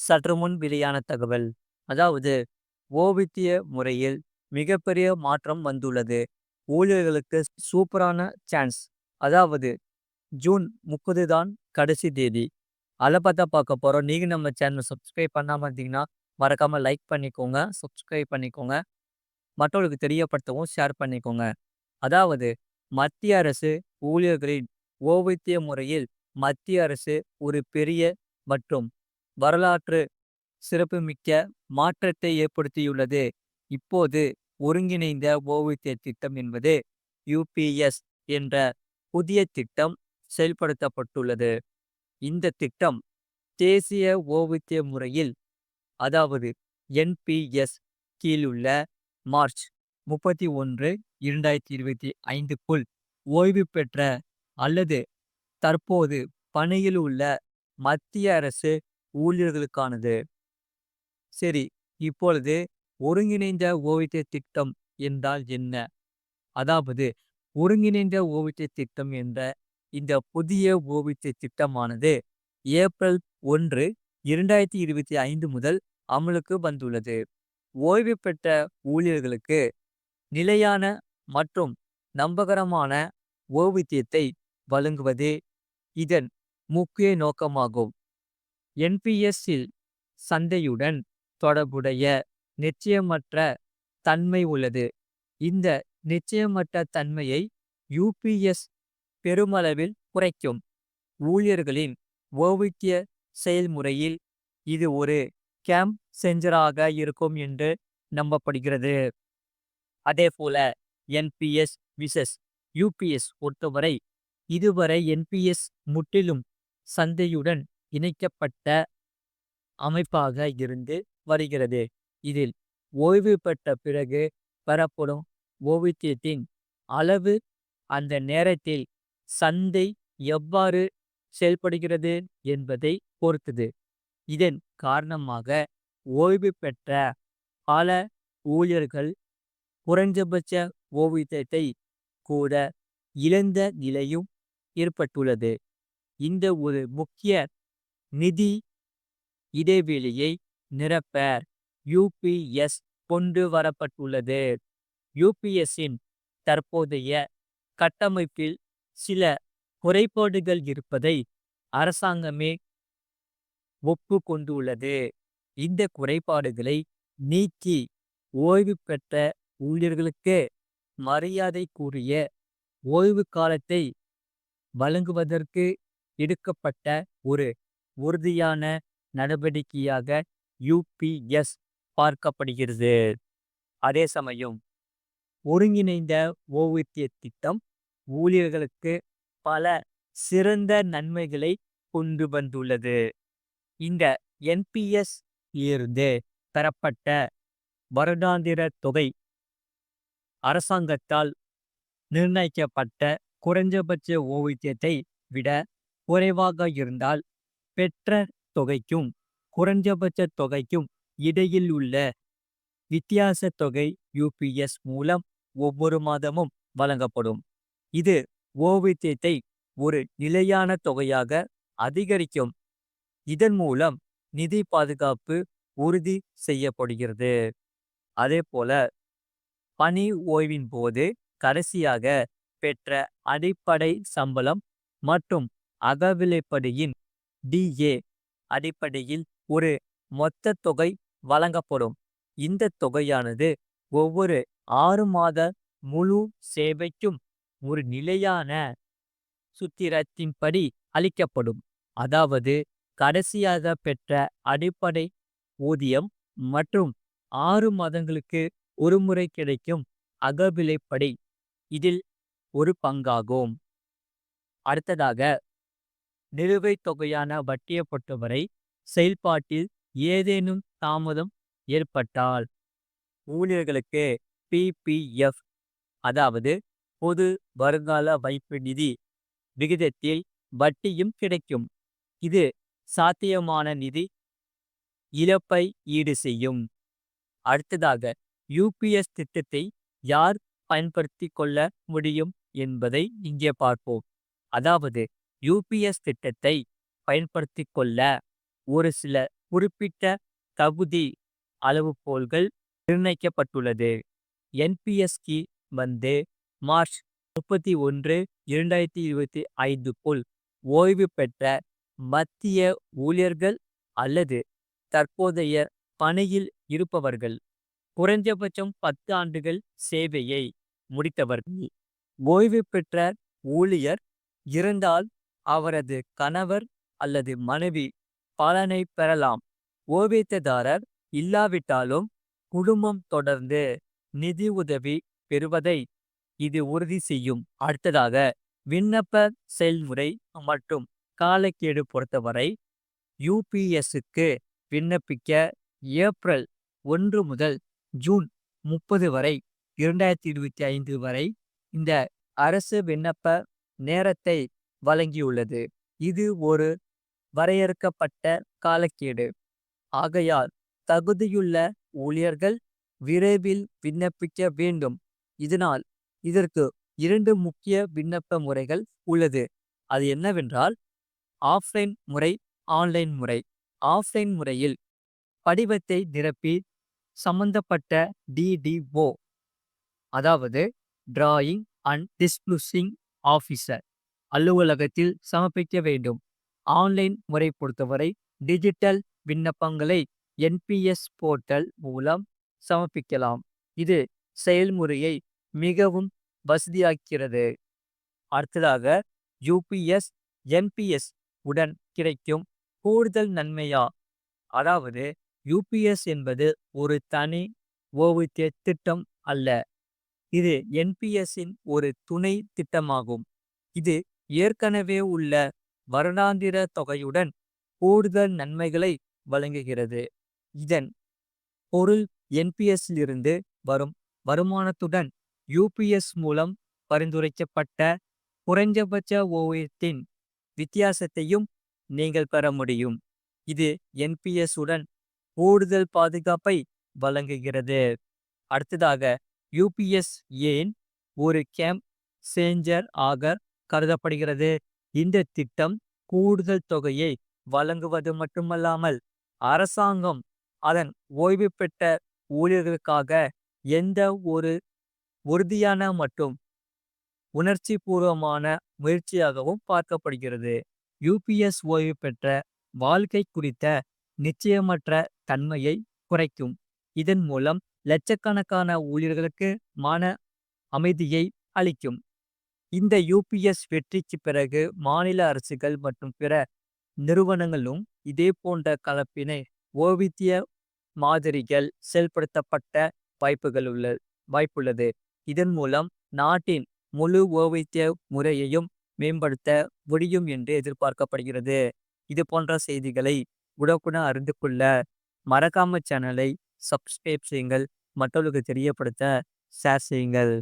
சற்று முன் வெளியான தகவல். அதாவது ஓவித்திய முறையில் மிகப்பெரிய மாற்றம் வந்துள்ளது. ஊழியர்களுக்கு சூப்பரான சான்ஸ். அதாவது ஜூன் முப்பது தான் கடைசி தேதி. அதை பார்த்தா பார்க்க போகிறோம் நீங்கள் நம்ம சேனல் சப்ஸ்கிரைப் பண்ணாமல் இருந்தீங்கன்னா மறக்காமல் லைக் பண்ணிக்கோங்க சப்ஸ்கிரைப் பண்ணிக்கோங்க. மற்றவர்களுக்கு தெரியப்படுத்தவும் ஷேர் பண்ணிக்கோங்க. அதாவது மத்திய அரசு ஊழியர்களின் ஓவித்திய முறையில் மத்திய அரசு ஒரு பெரிய மற்றும் வரலாற்று சிறப்புமிக்க மாற்றத்தை ஏற்படுத்தியுள்ளது. இப்போது ஒருங்கிணைந்த ஓவியத்திய திட்டம் என்பது யூபிஎஸ் என்ற புதிய திட்டம் செயல்படுத்தப்பட்டுள்ளது. இந்த திட்டம் தேசிய ஓவியத்திய முறையில் அதாவது என்பிஎஸ் கீழுள்ள மார்ச் முப்பத்தி ஒன்று இரண்டாயிரத்தி இருபத்தி ஐந்துக்குள் ஓய்வு பெற்ற அல்லது தற்போது பணியில் உள்ள மத்திய அரசு ஊழியர்களுக்கானது. சரி இப்பொழுது ஒருங்கிணைந்த ஓவியத்திய திட்டம் என்றால் என்ன? அதாவது ஒருங்கிணைந்த ஓவியத்திய திட்டம் என்ற இந்த புதிய ஓவியத்திய திட்டமானது ஏப்ரல் ஒன்று இரண்டாயிரத்தி இருபத்தி ஐந்து முதல் அமலுக்கு வந்துள்ளது. ஓய்வு பெற்ற ஊழியர்களுக்கு நிலையான மற்றும் நம்பகரமான ஓவியத்தை வழங்குவதே இதன் முக்கிய நோக்கமாகும். என்பிஎஸ் இல் சந்தையுடன் தொடர்புடைய நிச்சயமற்ற தன்மை உள்ளது. இந்த நிச்சயமற்ற தன்மையை யுபிஎஸ் பெருமளவில் குறைக்கும். ஊழியர்களின் ஓவிய செயல்முறையில் இது ஒரு கேம்ப் செஞ்சராக இருக்கும் என்று நம்பப்படுகிறது. அதேபோல என்பிஎஸ் விசஸ் யுபிஎஸ் பொறுத்தவரை இதுவரை என்பிஎஸ் முற்றிலும் சந்தையுடன் இணைக்கப்பட்ட அமைப்பாக இருந்து வருகிறது. இதில் ஓய்வு பெற்ற பிறகு பெறப்படும் ஓவியத்தின் அளவு அந்த நேரத்தில் சந்தை எவ்வாறு செயல்படுகிறது என்பதை பொறுத்தது. இதன் காரணமாக ஓய்வு பெற்ற பல ஊழியர்கள் குறைஞ்சபட்ச ஓவியத்தை கூட இழந்த நிலையும் ஏற்பட்டுள்ளது. இந்த ஒரு முக்கிய நிதி இடைவெளியை நிரப்ப யூபிஎஸ் கொண்டு வரப்பட்டுள்ளது. யூபிஎஸ்ஸின் தற்போதைய கட்டமைப்பில் சில குறைபாடுகள் இருப்பதை அரசாங்கமே ஒப்புக்கொண்டுள்ளது. இந்த குறைபாடுகளை நீக்கி ஓய்வு பெற்ற ஊழியர்களுக்கு மரியாதைக்குரிய ஓய்வு காலத்தை வழங்குவதற்கு எடுக்கப்பட்ட ஒரு உறுதியான நடவடிக்கையாக யுபிஎஸ் பார்க்கப்படுகிறது. அதே சமயம் ஒருங்கிணைந்த ஓவியத்திய திட்டம் ஊழியர்களுக்கு பல சிறந்த நன்மைகளை கொண்டு வந்துள்ளது. இந்த என்பிஎஸ் இருந்து பெறப்பட்ட வருடாந்திர தொகை அரசாங்கத்தால் நிர்ணயிக்கப்பட்ட குறைஞ்சபட்ச ஓய்வூதியத்தை விட குறைவாக இருந்தால் பெற்ற தொகைக்கும் குறைஞ்சபட்ச தொகைக்கும் இடையில் உள்ள வித்தியாச தொகை யூபிஎஸ் மூலம் ஒவ்வொரு மாதமும் வழங்கப்படும். இது ஓவியத்தை ஒரு நிலையான தொகையாக அதிகரிக்கும். இதன் மூலம் நிதி பாதுகாப்பு உறுதி செய்யப்படுகிறது. அதே போல பணி ஓய்வின் போது கடைசியாக பெற்ற அடிப்படை சம்பளம் மற்றும் அகவிலைப்படியின் டிஏ அடிப்படையில் ஒரு மொத்த தொகை வழங்கப்படும். இந்த தொகையானது ஒவ்வொரு ஆறு மாத முழு சேவைக்கும் ஒரு நிலையான சுத்திரத்தின்படி அளிக்கப்படும். அதாவது கடைசியாக பெற்ற அடிப்படை ஊதியம் மற்றும் ஆறு மாதங்களுக்கு ஒருமுறை கிடைக்கும் அகவிலைப்படி இதில் ஒரு பங்காகும். அடுத்ததாக நிலுவைத் தொகையான வட்டியை பொறுத்தவரை செயல்பாட்டில் ஏதேனும் தாமதம் ஏற்பட்டால் ஊழியர்களுக்கு பிபிஎஃப் அதாவது பொது வருங்கால வைப்பு நிதி விகிதத்தில் வட்டியும் கிடைக்கும். இது சாத்தியமான நிதி இழப்பை ஈடு செய்யும். அடுத்ததாக யூபிஎஸ் திட்டத்தை யார் பயன்படுத்தி கொள்ள முடியும் என்பதை இங்கே பார்ப்போம். அதாவது யூபிஎஸ் திட்டத்தை பயன்படுத்தி கொள்ள ஒரு சில குறிப்பிட்ட தகுதி அளவுகோல்கள் நிர்ணயிக்கப்பட்டுள்ளது. என்பிஎஸ்கி வந்து மார்ச் முப்பத்தி ஒன்று இரண்டாயிரத்தி இருபத்தி ஐந்துக்குள் ஓய்வு பெற்ற மத்திய ஊழியர்கள் அல்லது தற்போதைய பணியில் இருப்பவர்கள் குறைந்தபட்சம் பத்து ஆண்டுகள் சேவையை முடித்தவர்கள். ஓய்வு பெற்ற ஊழியர் இருந்தால் அவரது கணவர் அல்லது மனைவி பலனை பெறலாம். ஓவியத்ததாரர் இல்லாவிட்டாலும் குடும்பம் தொடர்ந்து நிதி உதவி பெறுவதை இது உறுதி செய்யும். அடுத்ததாக விண்ணப்ப செயல்முறை மற்றும் காலக்கெடு பொறுத்தவரை யூபிஎஸ்க்கு விண்ணப்பிக்க ஏப்ரல் ஒன்று முதல் ஜூன் முப்பது வரை இரண்டாயிரத்தி இருபத்தி ஐந்து வரை இந்த அரசு விண்ணப்ப நேரத்தை வழங்கியுள்ளது. இது ஒரு வரையறுக்கப்பட்ட காலக்கேடு. ஆகையால் தகுதியுள்ள ஊழியர்கள் விரைவில் விண்ணப்பிக்க வேண்டும். இதனால் இதற்கு இரண்டு முக்கிய விண்ணப்ப முறைகள் உள்ளது. அது என்னவென்றால் ஆஃப்லைன் முறை ஆன்லைன் முறை. ஆஃப்லைன் முறையில் படிவத்தை நிரப்பி சம்பந்தப்பட்ட டிடிஓ அதாவது டிராயிங் அண்ட் டிஸ்ப்ளூசிங் ஆஃபீஸர் அலுவலகத்தில் சமர்ப்பிக்க வேண்டும். ஆன்லைன் முறை பொறுத்தவரை டிஜிட்டல் விண்ணப்பங்களை என்பிஎஸ் போர்ட்டல் மூலம் சமர்ப்பிக்கலாம். இது செயல்முறையை மிகவும் வசதியாக்கிறது. அடுத்ததாக யூபிஎஸ் என்பிஎஸ் உடன் கிடைக்கும் கூடுதல் நன்மையா? அதாவது யூபிஎஸ் என்பது ஒரு தனி ஓய்வூதிய திட்டம் அல்ல. இது என்பிஎஸ்ஸின் ஒரு துணை திட்டமாகும். இது ஏற்கனவே உள்ள வருடாந்திர தொகையுடன் கூடுதல் நன்மைகளை வழங்குகிறது. இதன் பொருள் என்பிஎஸ்லிருந்து வரும் வருமானத்துடன் யூபிஎஸ் மூலம் பரிந்துரைக்கப்பட்ட குறைஞ்சபட்ச ஓவியத்தின் வித்தியாசத்தையும் நீங்கள் பெற முடியும். இது என்பிஎஸ் உடன் கூடுதல் பாதுகாப்பை வழங்குகிறது. அடுத்ததாக யூபிஎஸ் ஏன் ஒரு கேம்ப் சேஞ்சர் ஆக கருதப்படுகிறது. இந்த திட்டம் கூடுதல் தொகையை வழங்குவது மட்டுமல்லாமல் அரசாங்கம் அதன் ஓய்வு பெற்ற ஊழியர்களுக்காக எந்த ஒரு உறுதியான மற்றும் உணர்ச்சிபூர்வமான முயற்சியாகவும் பார்க்கப்படுகிறது. யூபிஎஸ் ஓய்வு பெற்ற வாழ்க்கை குறித்த நிச்சயமற்ற தன்மையை குறைக்கும். இதன் மூலம் லட்சக்கணக்கான ஊழியர்களுக்கு மன அமைதியை அளிக்கும். இந்த யூபிஎஸ் வெற்றிக்கு பிறகு மாநில அரசுகள் மற்றும் பிற நிறுவனங்களும் இதே போன்ற கலப்பினை ஓவித்திய மாதிரிகள் செயல்படுத்தப்பட்ட வாய்ப்புகள் உள்ள வாய்ப்புள்ளது. இதன் மூலம் நாட்டின் முழு ஓவித்திய முறையையும் மேம்படுத்த முடியும் என்று எதிர்பார்க்கப்படுகிறது. இது போன்ற செய்திகளை உடனுக்குடன் அறிந்து கொள்ள மறக்காம சேனலை சப்ஸ்கிரைப் செய்யுங்கள். மற்றவர்களுக்கு தெரியப்படுத்த ஷேர் செய்யுங்கள்.